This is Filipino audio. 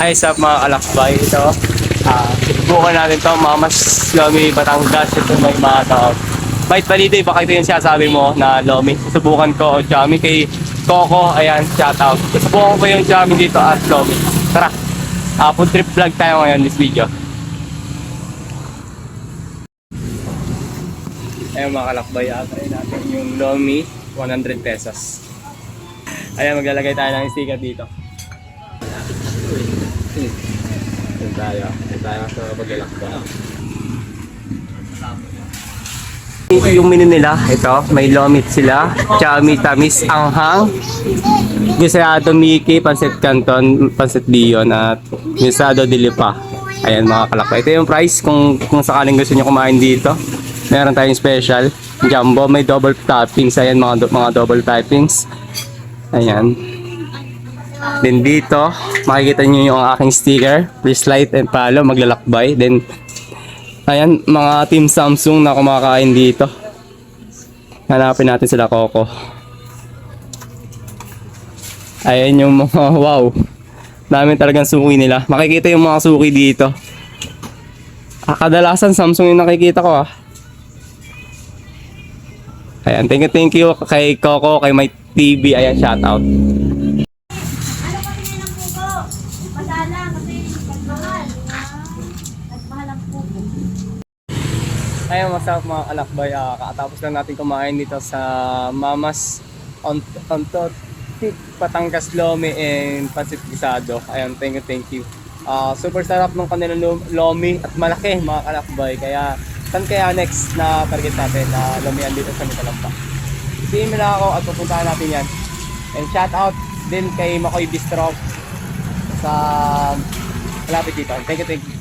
Ay, sa mga alakbay ito. Ah, subukan natin to, Mamas Lomi Batangas. Ito may mga tao. Bait balito, baka ito yung sinasabi mo na Lomi. Subukan ko, Jami kay Coco. Ayan, shout out. Subukan ko yung Jami dito at Lomi. Tara, ah, food trip vlog tayo ngayon this video. Ayun mga kalakbay, atry natin yung Lomi, 100 pesos. Ayan, maglalagay tayo ng sticker dito. Yan tayo. Yan tayo sa paglalakbay. Yung menu nila, ito, may lomit sila, chami, tamis, anghang, gisado Mickey, pansit canton, pansit dion, at gisado dilipa. Ayan mga kalakbay. Ito yung price kung, kung sakaling gusto nyo kumain dito. Meron tayong special, jumbo, may double toppings. Ayan mga, mga double toppings. Ayan. Then dito, makikita nyo yung aking sticker. Please like and follow, maglalakbay. Then, ayan, mga team Samsung na kumakain dito. Hanapin natin sila Coco. Ayan yung mga, wow. Dami talagang suki nila. Makikita yung mga suki dito. Ah, kadalasan Samsung yung nakikita ko ah. Ayan, thank you, thank you kay Coco, kay my TV. Ayan, shout out. Masala kasi pagmahal. Nagmahal ang. Ayun, what's up mga kalakbay? Ah, kakatapos lang natin kumain dito sa Mamas on Ontot Patangas Lomi and Pancit Gisado. Ayun, thank you, thank you. Ah, super sarap ng kanilang lo- lomi at malaki mga kalakbay. Kaya, saan kaya next na target natin na lomian dito sa Mitalampa? Mo lang ako at pupuntahan natin yan. And shout out din kay Makoy Bistro sa malapit dito. Thank you, thank you.